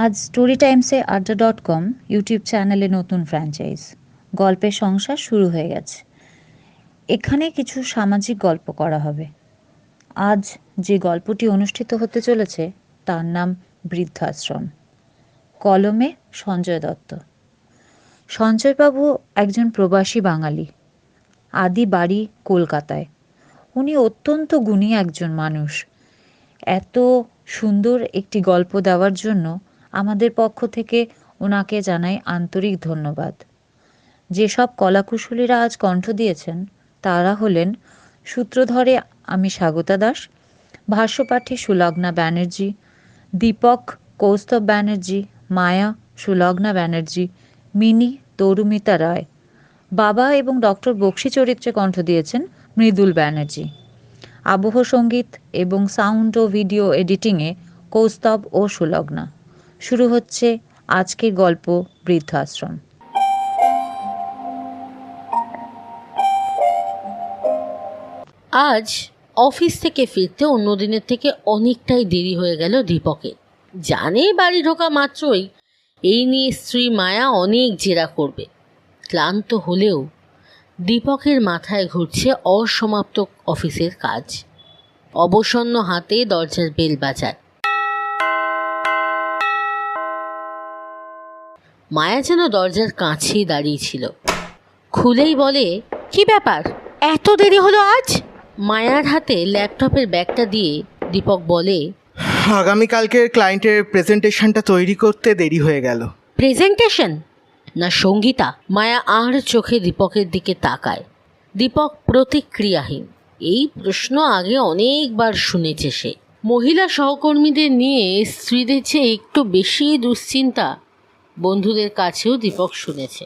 আজ স্টোরি টাইমসে আড্ডা dot com YouTube চ্যানেলে নতুন ফ্র্যাঞ্চাইজ গল্পের সংসার শুরু হয়ে গেছে। এখানে কিছু সামাজিক গল্প করা হবে। আজ যে গল্পটি অনুষ্ঠিত হতে চলেছে, তার নাম বৃদ্ধাশ্রম। কলমে সঞ্জয় দত্ত। সঞ্জয়বাবু একজন প্রবাসী বাঙালি। আদি বাড়ি কলকাতায়। উনি অত্যন্ত গুণী একজন মানুষ। এত সুন্দর একটি গল্প দেওয়ার জন্য আমাদের পক্ষ থেকে ওনাকে জানাই আন্তরিক ধন্যবাদ। যেসব কলাকুশলীরা আজ কণ্ঠ দিয়েছেন, তারা হলেন সূত্রধরে আমি স্বাগতা দাস, ভাষ্যপাঠে সুলগ্না ব্যানার্জি, দীপক কৌস্তব ব্যানার্জি, মায়া সুলগ্না ব্যানার্জি, মিনি তরুমিতা রায়, বাবা এবং ডক্টর বক্সি চরিত্রে কণ্ঠ দিয়েছেন মৃদুল ব্যানার্জি। আবহ সংগীত এবং সাউন্ড ও ভিডিও এডিটিংয়ে কৌস্তব ও সুলগ্না। শুরু হচ্ছে আজকের গল্প বৃদ্ধাশ্রম। আজ অফিস থেকে ফিরতে অন্য দিনের থেকে অনেকটাই দেরি হয়ে গেল দীপকের। জানে বাড়ি ঢোকা মাত্রই এই নিয়ে স্ত্রী মায়া অনেক জেরা করবে। ক্লান্ত হলেও দীপকের মাথায় ঘুরছে অসমাপ্ত অফিসের কাজ। অবসন্ন হাতে দরজার বেল বাজার মায়া যেন দরজার কাছেই দাঁড়িয়ে ছিল। খুলেই বলে কি ব্যাপার? এত দেরি হলো আজ? মায়ার হাতে ল্যাপটপের ব্যাগটা দিয়ে দীপক বলে আগামীকালকের ক্লায়েন্টের প্রেজেন্টেশনটা তৈরি করতে দেরি হয়ে গেল। প্রেজেন্টেশন? না সঙ্গীতা। মায়া আর চোখে দীপকের দিকে তাকায়। দীপক প্রতিক্রিয়াহীন। এই প্রশ্ন আগে অনেকবার শুনেছে সে। মহিলা সহকর্মীদের নিয়ে স্ত্রীদের চেয়ে একটু বেশি দুশ্চিন্তা বন্ধুদের কাছেও দীপক শুনেছে।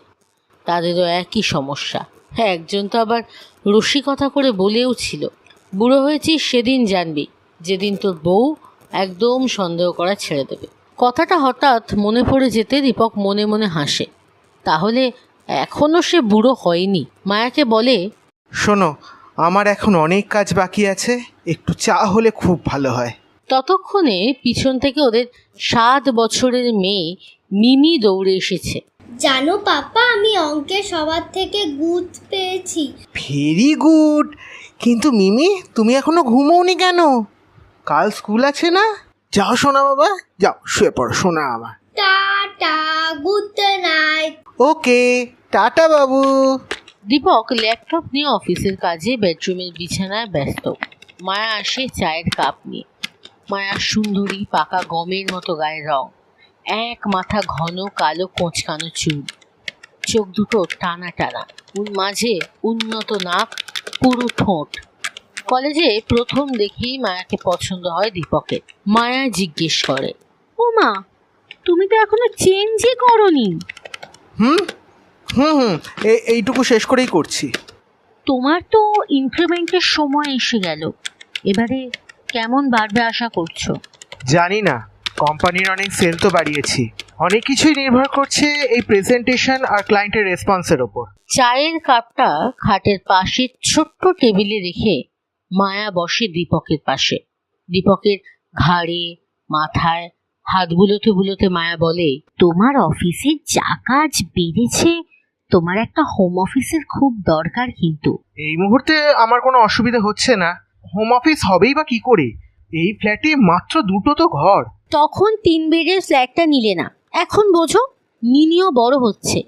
তাদেরও একই সমস্যা। হ্যাঁ একজন তো আবার রসিকতা করে বলেও ছিল। বুড়ো হয়েছিস সেদিন জানবি। যেদিন তোর বউ একদম সন্দেহ করা ছেড়ে দেবে। কথাটা হঠাৎ মনে পড়ে যেতে দীপক মনে মনে হাসে। তাহলে এখনও সে বুড়ো হয়নি? মায়াকে বলে শোনো আমার এখন অনেক কাজ বাকি আছে। একটু চা হলে খুব ভালো হয়। ততক্ষণে পিছন থেকে ওদের সাত বছরের মেয়ে মিমি দৌড়ে এসেছে। জানো পাপা আমি অঙ্কে সবার থেকে গুড পেয়েছি। Very good. কিন্তু মিমি তুমি এখনও ঘুমোওনি কেন? কাল স্কুল আছে না? যাও শোনা বাবা যাও শুয়ে পড়ো শোনা আমার tata good night. Okay tata বাবু। দীপক ল্যাপটপ নিয়ে অফিসের কাজে বেডরুমের বিছানায় ব্যস্ত। মায়া আসে চায়ের কাপ নিয়ে। মায়া সুন্দরী পাকা গমের মতো গায়ের রং। এক মাথা ঘন কালো কোঁচকানো চুল। চোখ দুটো টানা টানা উন মাঝে উন্নত নাক পুরু ঠোঁট। কলেজে প্রথম দেখেই মায়াকে পছন্দ হয় দীপকের। মায়া জিজ্ঞেস করে ও মা তুমি তো এখনও চেঞ্জই করনি। হুম হুম হুম এই এইটুকু শেষ করেই করছি। তোমার তো ইনক্রিমেন্টের সময় এসে গেল। এবারে কেমন বাড়বে আশা করছ? জানি না। কোম্পানির অনেক সেল তো বাড়িয়েছি। অনেক কিছুই নির্ভর করছে এই প্রেজেন্টেশন আর ক্লায়েন্টের রেসপন্সের ওপর। চায়ের কাপটা খাটের পাশে ছোট্ট টেবিলে রেখে মায়া বসে দীপকের পাশে। দীপকের ঘাড়ে মাথায় হাত বুলোতে বুলোতে মায়া বলে তোমার অফিসে যা কাজ বেড়েছে তোমার একটা হোম অফিসের খুব দরকার কিন্তু। এই মুহূর্তে আমার কোনো অসুবিধা হচ্ছে না। হোম অফিস হবেই বা কি করে? এই ফ্ল্যাটে মাত্র দুটো তো ঘর। তখন তিন বেডের ফ্ল্যাটটা নিলে না। এখন বোঝো, মিনিও বড় হচ্ছে।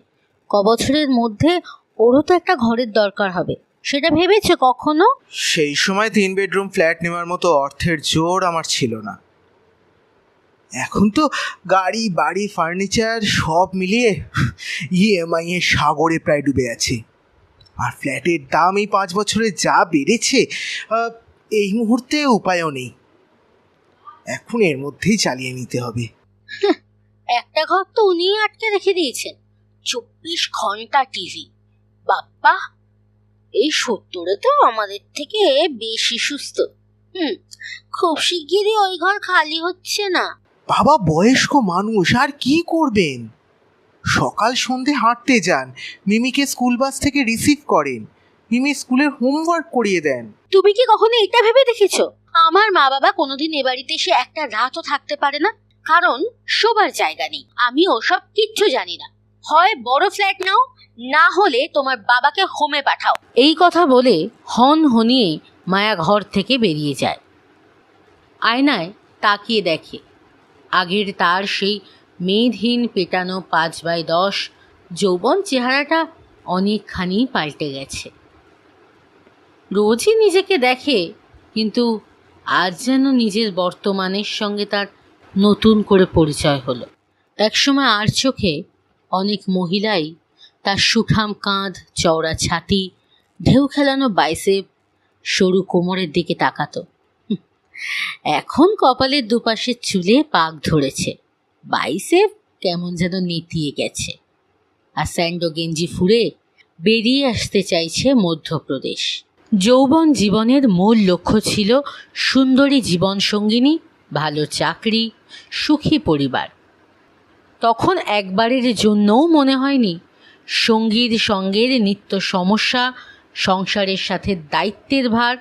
ক বছরের মধ্যে ওরও তো একটা ঘরের দরকার হবে। সেটা ভেবেছে কখনো? সেই সময় তিন বেডরুম ফ্ল্যাট নেওয়ার মতো অর্থের জোর আমার ছিল না। এখন তো গাড়ি, বাড়ি, ফার্নিচার সব মিলিয়ে ইএমআই এর সাগরে প্রায় ডুবে আছে। আর ফ্ল্যাটের দাম এই পাঁচ বছরে যা বেড়েছে এই মুহূর্তে উপায়ও নেই। এখন এর মধ্যেই চালিয়ে নিতে হবে। একটা ঘর তো উনিই আটকে রেখে দিয়েছেন। চব্বিশ ঘণ্টা টিভি। বাপ্পা এই সত্তরে তো আমাদের থেকে বেশি সুস্থ। হুম খুব শিগগিরই ওই ঘর খালি হচ্ছে না। বাবা বয়স্ক মানুষ আর কি করবেন? সকাল সন্ধে হাঁটতে যান মিমিকে স্কুল বাস থেকে রিসিভ করেন। মিমি স্কুলের হোমওয়ার্ক করিয়ে দেন। তুমি কি কখনো এটা ভেবে দেখেছ? আমার মা বাবা কোনোদিন এ বাড়িতে এসে একটা রাতও থাকতে পারে না, কারণ শোবার জায়গা নেই। আমি ওসব কিচ্ছু জানি না। হয় বড় ফ্ল্যাট নাও, না হলে তোমার বাবাকে হোমে পাঠাও। এই কথা বলে হন হনিয়ে মায়া ঘর থেকে বেরিয়ে যায়। আয়নায় তাকিয়ে দেখে, আগের তার সেই মেদহীন পেটানো পাঁচ বাই দশ যৌবন চেহারাটা অনেকখানি পাল্টে গেছে। রোজই নিজেকে দেখে, কিন্তু আজ যেন নিজের বর্তমানের সঙ্গে তার নতুন করে পরিচয় হলো। একসময় আর চোখে অনেক মহিলাই তার সুঠাম কাঁধ, চওড়া ছাতি, ঢেউ খেলানো বাইসেপ, সরু কোমরের দিকে তাকাতো। এখন কপালের দুপাশে চুলে পাক ধরেছে। বাইসেপ কেমন যেন নেতিয়ে গেছে। আর স্যান্ডো গেঞ্জি ফুরে বেরিয়ে আসতে চাইছে মধ্যপ্রদেশ। যৌবন জীবনের মূল লক্ষ্য ছিল সুন্দরী জীবনসঙ্গিনী ভালো চাকরি, সুখী পরিবার। তখন একবারের জন্যও মনে হয়নি সঙ্গীর সঙ্গের নিত্য সমস্যা, সংসারের সাথে দায়িত্বের ভার,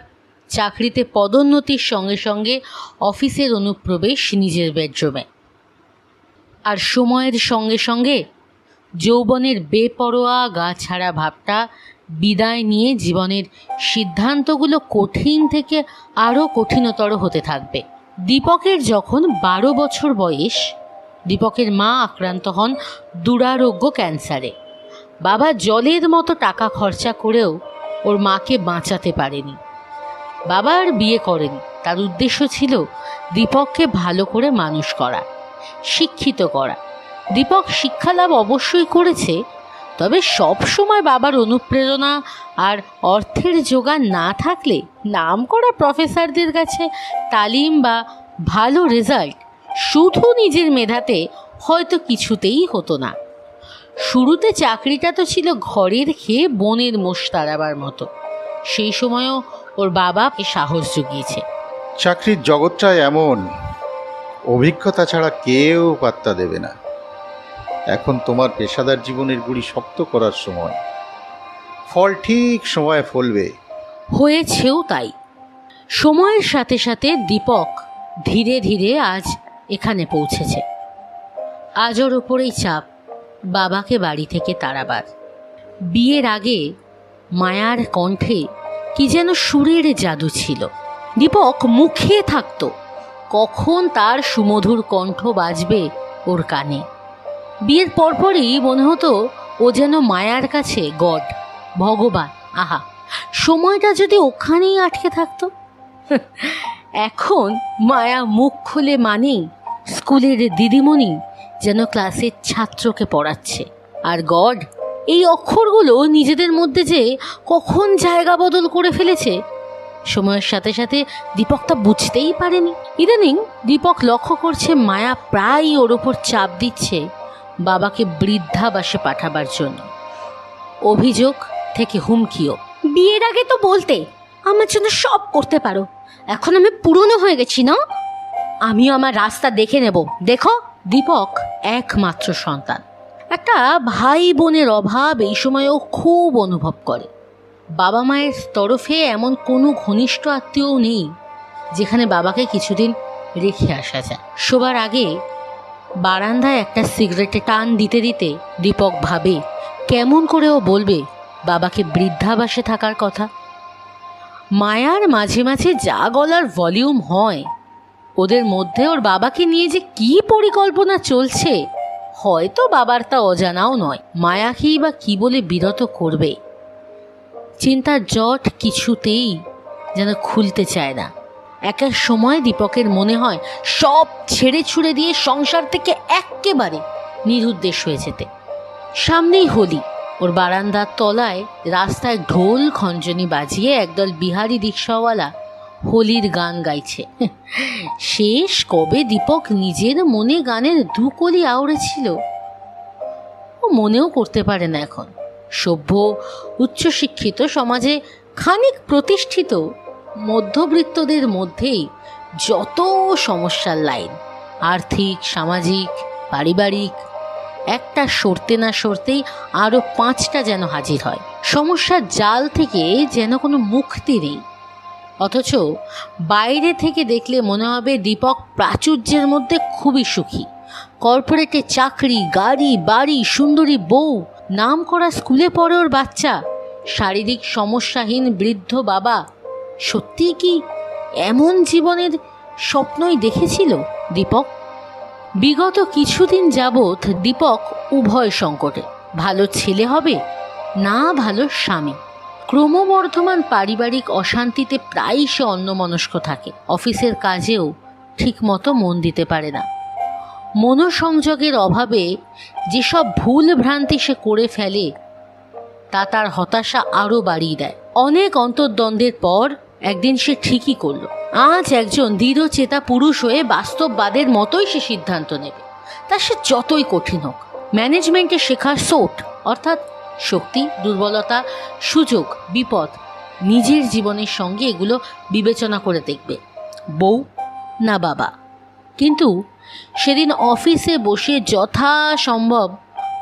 চাকরিতে পদোন্নতির সঙ্গে সঙ্গে অফিসের অনুপ্রবেশ নিজের বেডরুমে। আর সময়ের সঙ্গে সঙ্গে যৌবনের বেপরোয়া গা ছাড়া ভাবটা বিদায় নিয়ে জীবনের সিদ্ধান্তগুলো কঠিন থেকে আরও কঠিনতর হতে থাকবে। দীপকের যখন বারো বছর বয়স, দীপকের মা আক্রান্ত হন দুরারোগ্য ক্যান্সারে। বাবা জলের মতো টাকা খরচা করেও ওর মাকে বাঁচাতে পারেনি। বাবা আর বিয়ে করেনি। তার উদ্দেশ্য ছিল দীপককে ভালো করে মানুষ করা, শিক্ষিত করা। দীপক শিক্ষালাভ অবশ্যই করেছে তবে সব সময় বাবার অনুপ্রেরণা আর অর্থের যোগান না থাকলে নাম করা প্রফেসরদের কাছে তালিম বা ভালো রেজাল্ট শুধু নিজের মেধাতে হয়তো কিছুতেই হতো না। শুরুতে চাকরিটা তো ছিল ঘরের খেয়ে বনের মোষ তাড়াবার মতো। সেই সময়ও ওর বাবাকে সাহস জুগিয়েছে। চাকরির জগৎটা এমন, অভিজ্ঞতা ছাড়া কেউ পাত্তা দেবে না। এখন তোমার পেশাদার জীবনের গুড়ি শক্ত করার সময়। ফল ঠিক সময়ে ফলবে। হয়েছেও তাই। সময়ের সাথে সাথে দীপক ধীরে ধীরে আজ এখানে পৌঁছেছে। আজ ওর ওপরেই চাপ, বাবাকে বাড়ি থেকে তাড়াবার। বিয়ের আগে মায়ার কণ্ঠে কি যেন সুরের জাদু ছিল। দীপক মুখে থাকতো, কখন তার সুমধুর কণ্ঠ বাজবে ওর কানে। বিয়ের পরপরই মনে হতো ও যেন মায়ার কাছে গড, ভগবান, আহা। সময়টা যদি ওখানেই আটকে থাকতো? এখন মায়া মুখ খুলে মানেই স্কুলের দিদিমণি যেন ক্লাসের ছাত্রকে পড়াচ্ছে। আর গড, এই অক্ষরগুলো নিজেদের মধ্যে যে কখন জায়গা বদল করে ফেলেছে, সময়ের সাথে সাথে দীপক তা বুঝতেই পারেনি। ইদানিং দীপক লক্ষ্য করছে মায়া প্রায়ই ওর ওপর চাপ দিচ্ছে বাবাকে বৃদ্ধাবাসে পাঠাবার জন্য। অভিযোগ থেকে হুমকিও। বিয়ের আগে তো বলতে আমার জন্য সব করতে পারো। এখন আমি পুরনো হয়ে গেছি না? আমিও আমার রাস্তা দেখে নেব। দেখো দীপক একমাত্র সন্তান। একটা ভাই বোনের অভাব এই সময়ও খুব অনুভব করে। বাবা মায়ের তরফে এমন কোনো ঘনিষ্ঠ আত্মীয়ও নেই যেখানে বাবাকে কিছুদিন রেখে আসা যায়। শোবার আগে বারান্দায় একটা সিগারেটে টান দিতে দিতে দীপক ভাবে, কেমন করে ও বলবে? বাবাকে বৃদ্ধাবাসে থাকার কথা। মায়ার মাঝে মাঝে যা গলার ভলিউম হয়, ওদের মধ্যে ওর বাবাকে নিয়ে যে কি পরিকল্পনা চলছে, হয়তো বাবার তা অজানাও নয়, মায়াকেই বা কি বলে বিরত করবে। চিন্তার জট কিছুতেই যেন খুলতে চায় না। এক এক সময় দীপকের মনে হয় সব ছেড়ে ছুড়ে দিয়ে সংসার থেকে এক্কেবারে নিরুদ্দেশ হয়ে যেতে। সামনেই হোলি। ওর বারান্দার তলায় রাস্তায় ঢোল খঞ্জনি বাজিয়ে একদল বিহারি রিক্সাওয়ালা হোলির গান গাইছে। শেষ কবে দীপক নিজের মনে গানের দু কলি আওড়েছিল, ও মনেও করতে পারে না এখন। সভ্য, উচ্চশিক্ষিত সমাজে খানিক প্রতিষ্ঠিত মধ্যবিত্তদের মধ্যেই যত সমস্যার লাইন, আর্থিক, সামাজিক, পারিবারিক, একটা সরতে না সরতেই আরও পাঁচটা যেন হাজির হয়। সমস্যার জাল থেকে যেন কোনো মুক্তি নেই। অথচ বাইরে থেকে দেখলে মনে হবে দীপক প্রাচুর্যের মধ্যে খুবই সুখী। কর্পোরেটে চাকরি, গাড়ি, বাড়ি, সুন্দরী বউ, নাম করা স্কুলে পড়ে ওর বাচ্চা, শারীরিক সমস্যাহীন বৃদ্ধ বাবা সত্যিই কি এমন জীবনের স্বপ্নই দেখেছিল দীপক? বিগত কিছুদিন যাবৎ দীপক উভয় সংকটে, ভালো ছেলে হবে না ভালো স্বামী। ক্রমবর্ধমান পারিবারিক অশান্তিতে প্রায়ই সে অন্যমনস্ক থাকে, অফিসের কাজেও ঠিকমতো মন দিতে পারে না। মনোসংযোগের অভাবে যেসব ভুল ভ্রান্তি সে করে ফেলে, তা তার হতাশা আরও বাড়িয়ে দেয়। অনেক অন্তর্দ্বন্দ্বের পর একদিন সে ঠিকই করল। আজ একজন দৃঢ়চেতা পুরুষ হয়ে বাস্তববাদের মতোই সে সিদ্ধান্ত নেবে। তা সে যতই কঠিন হোক, ম্যানেজমেন্টে শেখার সোট, অর্থাৎ শক্তি, দুর্বলতা, সুযোগ, বিপদ, নিজের জীবনের সঙ্গে এগুলো বিবেচনা করে দেখবে, বউ না বাবা। কিন্তু সেদিন অফিসে বসে যথাসম্ভব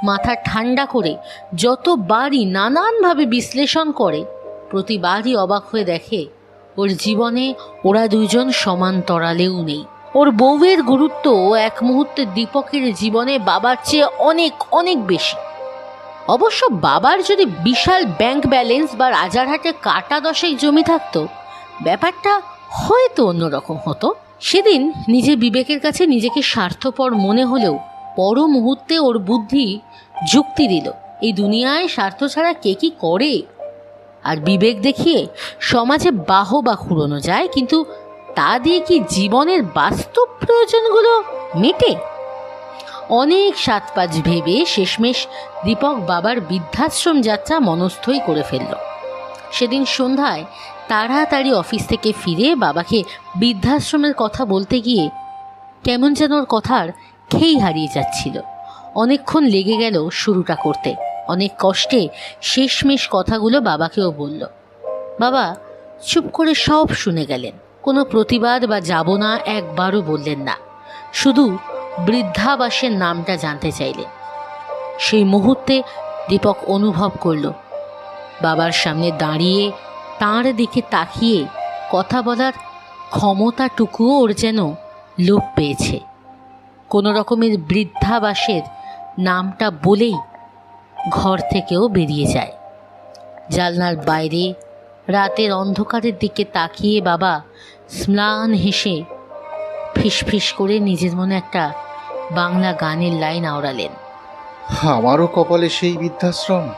মাথা ঠান্ডা করে যতবারই নানানভাবে বিশ্লেষণ করে, প্রতিবারই অবাক হয়ে দেখে ওর জীবনে ওরা দুইজন সমান্তরালেও নেই। ওর বউয়ের গুরুত্ব এক মুহূর্তে দীপকের জীবনে বাবার চেয়ে অনেক অনেক বেশি। অবশ্য বাবার যদি বিশাল ব্যাংক ব্যালেন্স বা রাজারহাটে কাটা দশেক জমি থাকতো, ব্যাপারটা হয়তো অন্যরকম হতো। সেদিন নিজে বিবেকের কাছে নিজেকে স্বার্থপর মনে হলেও পর মুহূর্তে ওর বুদ্ধি যুক্তি দিল, এই দুনিয়ায় স্বার্থ ছাড়া কে কি করে? আর বিবেক দেখিয়ে সমাজে বাহ বা খুঁড়োনো যায়, কিন্তু তা দিয়ে কি জীবনের বাস্তব প্রয়োজনগুলো মেটে? অনেক সাত পাঁচ ভেবে শেষমেশ দীপক বাবার বৃদ্ধাশ্রম যাত্রা মনস্থই করে ফেলল। সেদিন সন্ধ্যায় তাড়াতাড়ি অফিস থেকে ফিরে বাবাকে বৃদ্ধাশ্রমের কথা বলতে গিয়ে কেমন যেন ওর কথার খেই হারিয়ে যাচ্ছিল। অনেকক্ষণ লেগে গেল শুরুটা করতে। অনেক কষ্টে শেষমেশ কথাগুলো বাবাকেও বলল। বাবা, চুপ করে সব শুনে গেলেন। কোনো প্রতিবাদ বা যাব না একবারও বললেন না। শুধু বৃদ্ধাবাসের নামটা জানতে চাইলেন। সেই মুহূর্তে দীপক অনুভব করল, বাবার সামনে দাঁড়িয়ে তাঁর দিকে তাকিয়ে কথা বলার ক্ষমতাটুকুও ওর যেন লোপ পেয়েছে। কোনো রকমের বৃদ্ধাবাসের নামটা বলেই ঘর থেকেও বেরিয়ে যায়। জানলার বাইরে রাতের অন্ধকারের দিকে তাকিয়ে বাবা স্নান হেসে ফিসফিস করে নিজের মনে একটা বাংলা গানের লাইন আওড়ালেন। আমারও কপালে সেই বৃদ্ধাশ্রম।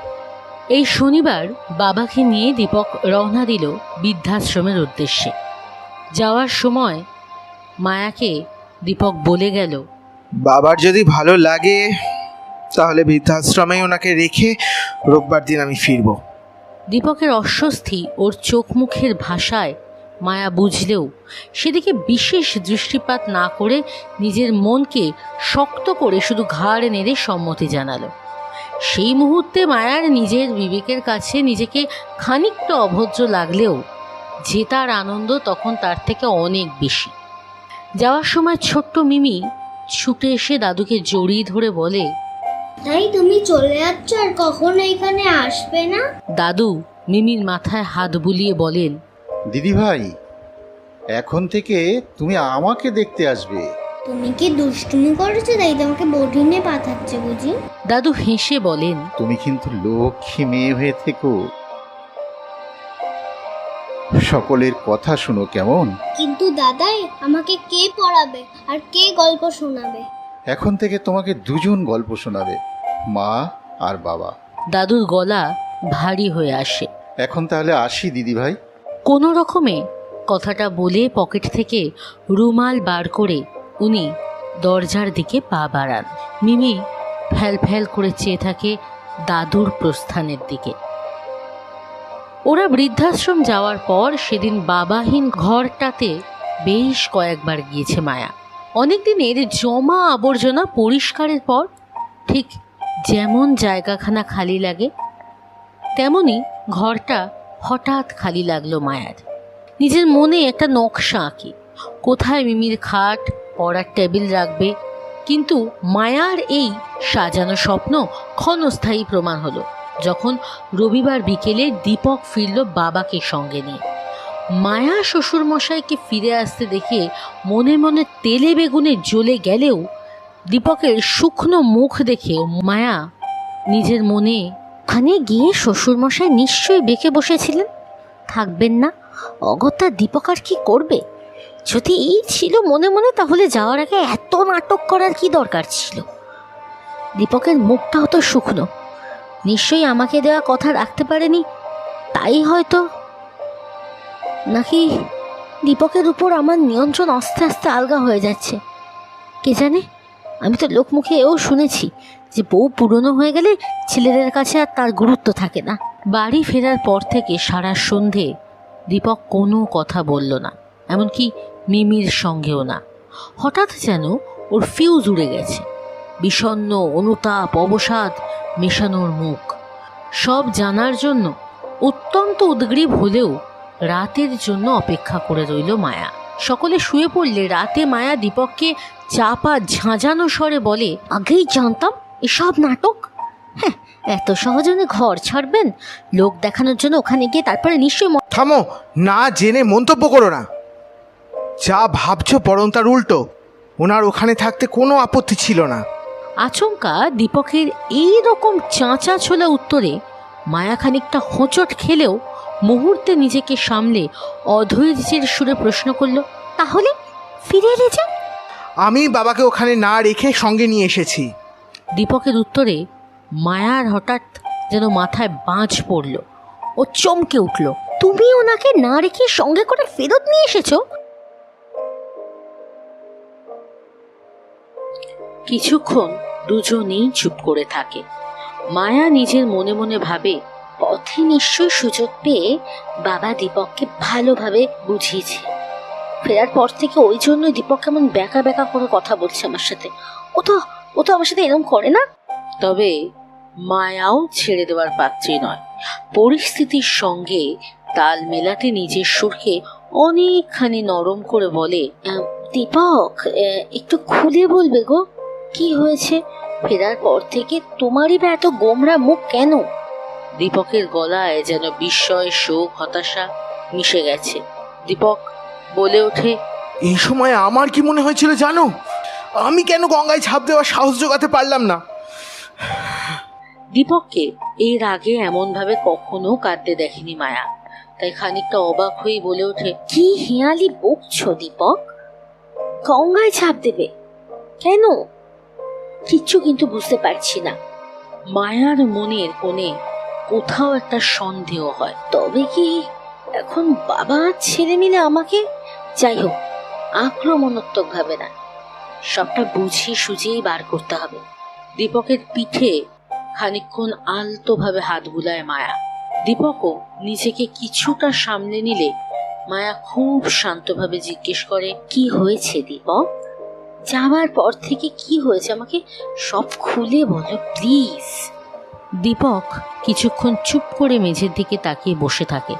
এই শনিবার বাবাকে নিয়ে দীপক রওনা দিল বৃদ্ধাশ্রমের উদ্দেশ্যে। যাওয়ার সময় মায়াকে দীপক বলে গেল বাবার যদি ভালো লাগে তাহলে বৃদ্ধাশ্রমেই ওনাকে রেখে রোববার দিন আমি ফিরবো। দীপকের অস্বস্তি ওর চোখ মুখের ভাষায় মায়া বুঝলেও সেদিকে বিশেষ দৃষ্টিপাত না করে নিজের মনকে শক্ত করে শুধু ঘাড় নেড়ে সম্মতি জানালো। সেই মুহূর্তে মায়ার নিজের বিবেকের কাছে নিজেকে খানিকটা অভদ্র লাগলেও যে তার আনন্দ তখন তার থেকে অনেক বেশি। যাওয়ার সময় ছোট্ট মিমি ছুটে এসে দাদুকে জড়িয়ে ধরে বলে তাই তুমি চলে যাচ্ছ আর কখনো এখানে আসবে না? দাদু মিমির মাথায় হাত বুলিয়ে বলেন। দিদিভাই এখন থেকে তুমি আমাকে দেখতে আসবে। তুমি কি দুষ্টুমি করেছ? তাই তোমাকে বোর্ডিংয়ে পাঠাচ্ছে বুঝি। দাদু হেসে বলেন। তুমি কিন্তু লক্ষ্মী মেয়ে হয়ে থেকো। সকলের কথা শুনো কেমন? কিন্তু দাদাই আমাকে কে পড়াবে আর কে গল্প শোনাবে? এখন থেকে তোমাকে দুজন গল্প শোনাবে মা আর বাবা। দাদুর গলা ভারী হয়ে আসে। এখন তাহলে আসি দিদিভাই। কোনো রকমে কথাটা বলে পকেট থেকে রুমাল বার করে উনি দরজার দিকে পা বাড়ান। মিমি ফ্যাল ফ্যাল করে চেয়ে থাকে দাদুর প্রস্থানের দিকে। ওরা বৃদ্ধাশ্রম যাওয়ার পর সেদিন বাবাহীন ঘরটাতে বেশ কয়েকবার গিয়েছে মায়া। অনেক দিনের জমা আবর্জনা পরিষ্কারের পর ঠিক যেমন জায়গাখানা খালি লাগে তেমনি ঘরটা হঠাৎ খালি লাগল মায়ার। নিজের মনে একটা নকশা আঁকি। কোথায় মিমির খাট, পড়ার টেবিল রাখবে, কিন্তু মায়ার এই সাজানো স্বপ্ন ক্ষণস্থায়ী প্রমাণ হলো, যখন রবিবার বিকেলে দীপক ফিরল বাবাকে সঙ্গে নিয়ে। মায়া শ্বশুরমশাইকে ফিরে আসতে দেখে মনে মনে তেলে বেগুনে জ্বলে গেলেও দীপকের শুকনো মুখ দেখে মায়া নিজের মনে, ওখানে গিয়ে শ্বশুরমশাই নিশ্চয়ই বেঁকে বসেছিলেন? থাকবেন না? অগত্যা দীপক আর কি করবে? যদি এই ছিল মনে মনে, তাহলে যাওয়ার আগে এত নাটক করার কি দরকার ছিল? দীপকের মুখটা হতো শুকনো। নিশ্চয়ই আমাকে দেওয়া কথা রাখতে পারেনি। তাই হয়তো নাকি দীপকের উপর আমার নিয়ন্ত্রণ আস্তে আস্তে আলগা হয়ে যাচ্ছে? কে জানে? আমি তো লোকমুখে এও শুনেছি যে বউ পুরনো হয়ে গেলে ছেলেদের কাছে আর তার গুরুত্ব থাকে না। বাড়ি ফেরার পর থেকে সারা সন্ধে দীপক কোনো কথা বলল না, এমনকি মিমির সঙ্গেও না। হঠাৎ যেন ওর ফিউজ উড়ে গেছে, বিষণ্ণ, অনুতাপ, অবসাদ মেশানোর মুখ। সব জানার জন্য অত্যন্ত উদ্গ্রীব হলেও রাতের জন্য অপেক্ষা করে রইল মায়া। সকলে শুয়ে পড়লে রাতে মায়া দীপককে চাপা ঝাঁঝানো স্বরে বলে আগেই জানতাম এসব নাটক? হ্যাঁ এত সহজে উনি ঘর ছাড়বেন? লোক দেখানোর জন্য ওখানে গিয়ে তারপরে নিশ্চয়ই ম- থামো না জেনে মন্তব্য করো না। যা ভাবছ বরং তার উল্টো। ওনার ওখানে থাকতে কোনো আপত্তি ছিল না। আচমকা দীপকের এই রকম চাঁচা ছোলা উত্তরে মায়া খানিকটা হোঁচট খেলেও মুহূর্তে নিজেকে সামলে অধৈর্যের সুরে প্রশ্ন করল তাহলে ফিরে এলে যে আমি বাবাকে ওখানে না রেখে সঙ্গে নিয়ে এসেছি। দীপকের উত্তরে মায়ার হঠাৎ যেন মাথায় বাজ পড়ল ও চমকে উঠল। তুমি ওনাকে না রেখে সঙ্গে করে ফেরত নিয়ে এসেছ? কিছুক্ষণ দুজনেই চুপ করে থাকে। মায়া নিজের মনে মনে ভাবে পথে নিশ্চয়ই সুযোগ পেয়ে বাবা দীপককে ভালোভাবে বুঝিয়েছে। ফেরার পর থেকে ওই জন্যই দীপক কেমন ব্যাকা ব্যাকা করে কথা বলছে আমার সাথে। ও তো ও তো আমার সাথে এরকম করে না? তবে মায়াও ছেড়ে দেওয়ার পাত্রী নয়। পরিস্থিতির সঙ্গে তাল মেলাতে নিজের সুরকে অনেকখানি নরম করে বলে দীপক একটু খুলে বলবে গো। কি হয়েছে? ফেরার পর থেকে তোমারই বা এত গোমরা মুখ কেন? দীপকের গলায় যেন বিস্ময় শোক হতাশা মিশে গেছে। দীপক বলে ওঠে এই সময় আমার কি মনে হয়েছিল জানো? আমি কেন গঙ্গায় ঝাঁপ দেওয়ার সাহস জোগাতে পারলাম না? দীপককে এর আগে এমনভাবে কখনো কাঁদতে দেখেনি মায়া। তাই খানিকটা অবাক হয়ে বলে ওঠে কি হেয়ালি বকছো দীপক? গঙ্গায় ছাপ দেবে? কেন? কিচ্ছু কিন্তু বুঝতে পারছি না। মায়ার মনের কোণে কোথাও একটা সন্দেহ হয়। তবে কি এখন বাবা ছেলে মিলে আমাকে? যাই হোক, আক্রমণাত্মক ভাবে না। সবটা বুঝিয়ে সুঝিয়েই বার করতে হবে। দীপকের পিঠে খানিকক্ষণ আলতোভাবে হাত বুলায় মায়া। দীপকও নিজেকে কিছুটা সামলে নিলে মায়া খুব শান্তভাবে জিজ্ঞেস করে, কি হয়েছে দীপক? যাওয়ার পর থেকে কি হয়েছে আমাকে সব খুলে বলো প্লিজ দীপক কিছুক্ষণ চুপ করে মেঝের দিকে তাকিয়ে বসে থাকে।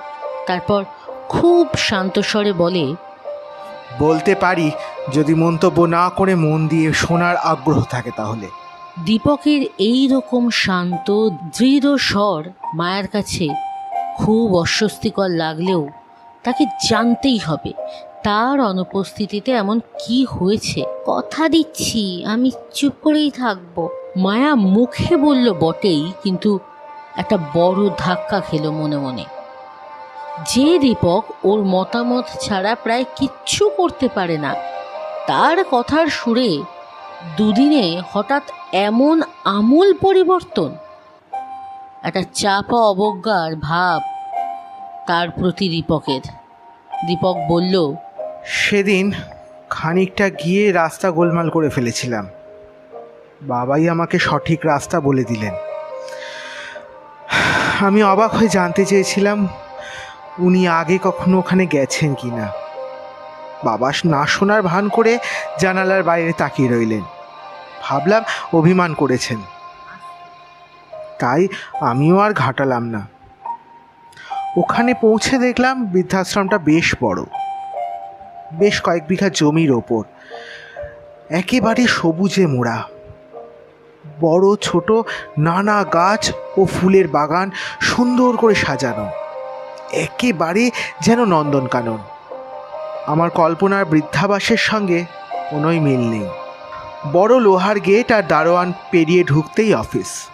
তারপর খুব শান্ত স্বরে বলে বলতে পারি যদি মন্তব্য না করে মন দিয়ে শোনার আগ্রহ থাকে তাহলে। দীপকের এই রকম শান্ত দৃঢ় স্বর মায়ের কাছে খুব অস্বস্তিকর লাগলেও তাকে জানতেই হবে তার অনুপস্থিতিতে এমন কি হয়েছে। কথা দিচ্ছি আমি চুপ করেই থাকব। মায়া মুখে বলল, বটেই, কিন্তু একটা বড় ধাক্কা খেলো মনে মনে। যে দীপক ওর মতামত ছাড়া প্রায় কিচ্ছু করতে পারে না। তার কথার সুরে দুদিনে হঠাৎ এমন আমূল পরিবর্তন। একটা চাপা অবজ্ঞার ভাব তার প্রতি দীপকের। দীপক বলল, সেদিন খানিকটা গিয়ে রাস্তা গোলমাল করে ফেলেছিলাম। বাবাই আমাকে সঠিক রাস্তা বলে দিলেন। আমি অবাক হয়ে জানতে চেয়েছিলাম, উনি আগে কখনো ওখানে গেছেন কি না বাবা না শোনার ভান করে জানালার বাইরে তাকিয়ে রইলেন। ভাবলাম অভিমান করেছেন। তাই আমিও আর ঘাটালাম না। ওখানে পৌঁছে দেখলাম বৃদ্ধাশ্রমটা বেশ বড়। বেশ কয়েক বিঘা জমির ওপর। একেবারে সবুজে মোড়া। বড়, ছোট, নানা গাছ ও ফুলের বাগান সুন্দর করে সাজানো। একেবারে যেন নন্দনকানন। আমার কল্পনার বৃদ্ধাবাসের সঙ্গে কোনোই মিল নেই। বড় লোহার গেট আর দারোয়ান পেরিয়ে ঢুকতেই অফিস।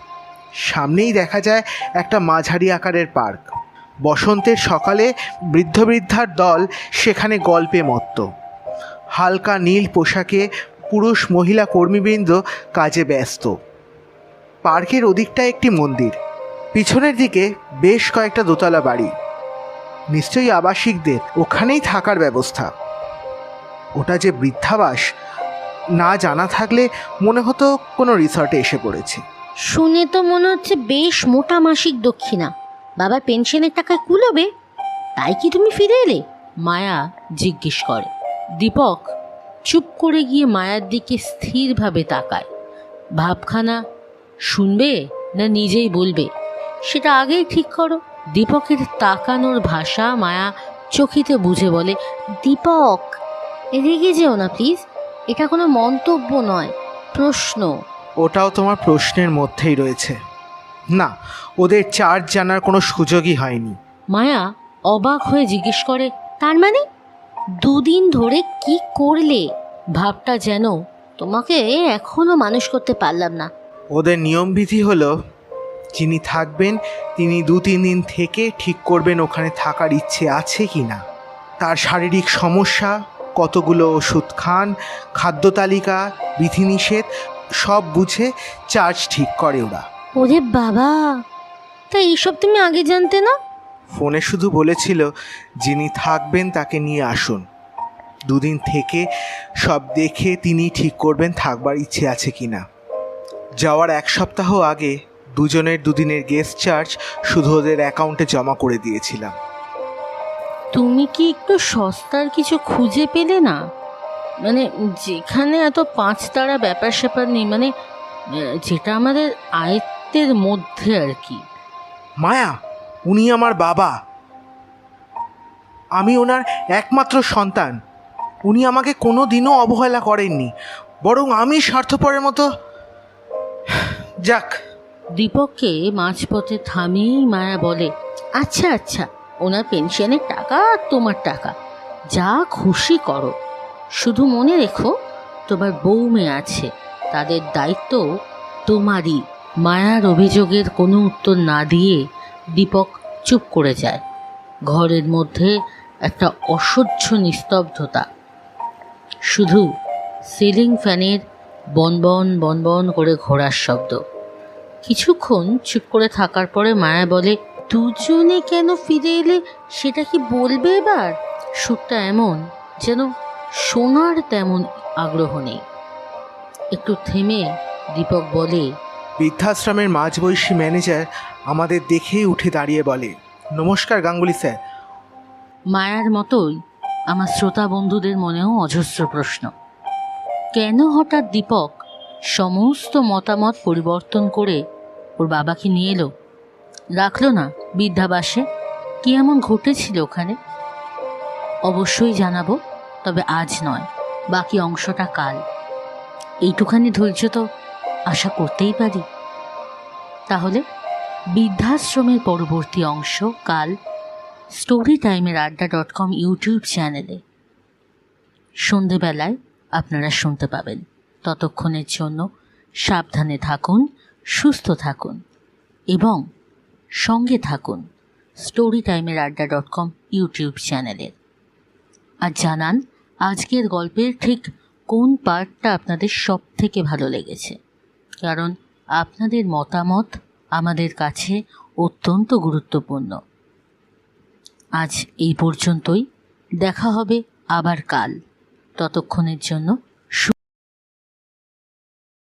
সামনেই দেখা যায় একটা মাঝারি আকারের পার্ক। বসন্তের সকালে বৃদ্ধ বৃদ্ধার দল সেখানে গল্পে মত্ত। হালকা নীল পোশাকে পুরুষ মহিলা কর্মীবৃন্দ কাজে ব্যস্ত। পার্কের ওদিকটায় একটি মন্দির। পিছনের দিকে বেশ কয়েকটা দোতলা বাড়ি। নিশ্চয়ই আবাসিকদের, ওখানেই থাকার ব্যবস্থা। ওটা যে বৃদ্ধাবাস, না জানা থাকলে মনে হতো কোনো রিসর্টে এসে পড়েছে। শুনে তো মনে হচ্ছে বেশ মোটা মাসিক দক্ষিণা। বাবার পেনশনের টাকায় কুলোবে? তাই কি তুমি ফিরে এলে? মায়া জিজ্ঞেস করে। দীপক চুপ করে গিয়ে মায়ার দিকে স্থিরভাবে তাকায়। ভাবখানা শুনবে না নিজেই বলবে? সেটা আগেই ঠিক করো। দীপকের তাকানোর ভাষা মায়া চকিতে বুঝে বলে দীপক রেগে যেও না প্লিজ এটা কোনো মন্তব্য নয় প্রশ্ন। ওটাও তোমার প্রশ্নের মধ্যেই রয়েছে। না ওদের চার্জ জানার কোনো সুযোগই হয়নি। মায়া অবাক হয়ে জিজ্ঞেস করে তার মানে? দুদিন ধরে কি করলে? ভাবটা যেন তোমাকে এখনও মানুষ করতে পারলাম না। ওদের নিয়মবিধি হলো যিনি থাকবেন তিনি দু তিন দিন থেকে ঠিক করবেন ওখানে থাকার ইচ্ছে আছে কি না তার শারীরিক সমস্যা কতগুলো ওষুধ খান খাদ্য তালিকা বিধিনিষেধ সব বুঝে চার্জ ঠিক করে ওরা। ওরে বাবা! তা এইসব তুমি আগে জানতে না? ফোনে শুধু বলেছিল যিনি থাকবেন তাকে নিয়ে আসুন। দুদিন থেকে সব দেখে তিনি ঠিক করবেন থাকবার ইচ্ছে আছে কি না যাওয়ার এক সপ্তাহ আগে দুজনের দুদিনের গেস্ট চার্জ শুধু ওদের অ্যাকাউন্টে জমা করে দিয়েছিলাম। তুমি কি একটু সস্তার কিছু খুঁজে পেলে না? মানে যেখানে এত পাঁচ তারা ব্যাপার স্যাপার নেই মানে যেটা আমাদের আয়ত্তের মধ্যে আর কি। মায়া উনি আমার বাবা। আমি ওনার একমাত্র সন্তান। উনি আমাকে কোনো দিনও অবহেলা করেননি। বরং আমি স্বার্থপরের মতো। যাক। দীপককে মাঝপথে থামিয়েই মায়া বলে আচ্ছা আচ্ছা ওনার পেনশনের টাকা আর তোমার টাকা। যা খুশি করো। শুধু মনে রেখো, তোমার বউ মেয়ে আছে। তাদের দায়িত্ব তোমারই। মায়ার অভিযোগের কোনো উত্তর না দিয়ে দীপক চুপ করে যায়। ঘরের মধ্যে একটা অসহ্য নিস্তব্ধতা। শুধু সিলিং ফ্যানের বনবন বনবন করে ঘোরার শব্দ। কিছুক্ষণ চুপ করে থাকার পরে মায়া বলে, দুজনে কেন ফিরে এলে? সেটা কি বলবে এবার? সুরটা এমন যেন শোনার তেমন আগ্রহ নেই। একটু থেমে দীপক বলে, বৃদ্ধাশ্রমের মাঝবয়সী ম্যানেজার আমাদের দেখেই উঠে দাঁড়িয়ে বলে, নমস্কার গাঙ্গুলি স্যার। মায়ার মতোই আমার শ্রোতা বন্ধুদের মনেও অজস্র প্রশ্ন। কেন হঠাৎ দীপক সমস্ত মতামত পরিবর্তন করে ওর বাবাকে নিয়ে এলো? রাখল না বৃদ্ধাবাসে? কি এমন ঘটেছিল ওখানে? অবশ্যই জানাব, তবে আজ নয়, বাকি অংশটা কাল। এইটুখানি ধৈর্য তো আশা করতেই পারি। তাহলে বৃদ্ধাশ্রমের পরবর্তী অংশ কাল স্টোরি টাইমের আড্ডা ডট কম ইউটিউব চ্যানেলে সন্ধেবেলায় আপনারা শুনতে পাবেন। ততক্ষণের জন্য সাবধানে থাকুন, সুস্থ থাকুন এবং সঙ্গে থাকুন স্টোরি টাইমের আড্ডা ডট কম ইউটিউব চ্যানেলের আর জানান আজকের গল্পের ঠিক কোন পার্টটা আপনাদের সব থেকে ভালো লেগেছে। কারণ আপনাদের মতামত আমাদের কাছে অত্যন্ত গুরুত্বপূর্ণ। আজ এই পর্যন্তই। দেখা হবে আবার কাল। ততক্ষণের জন্য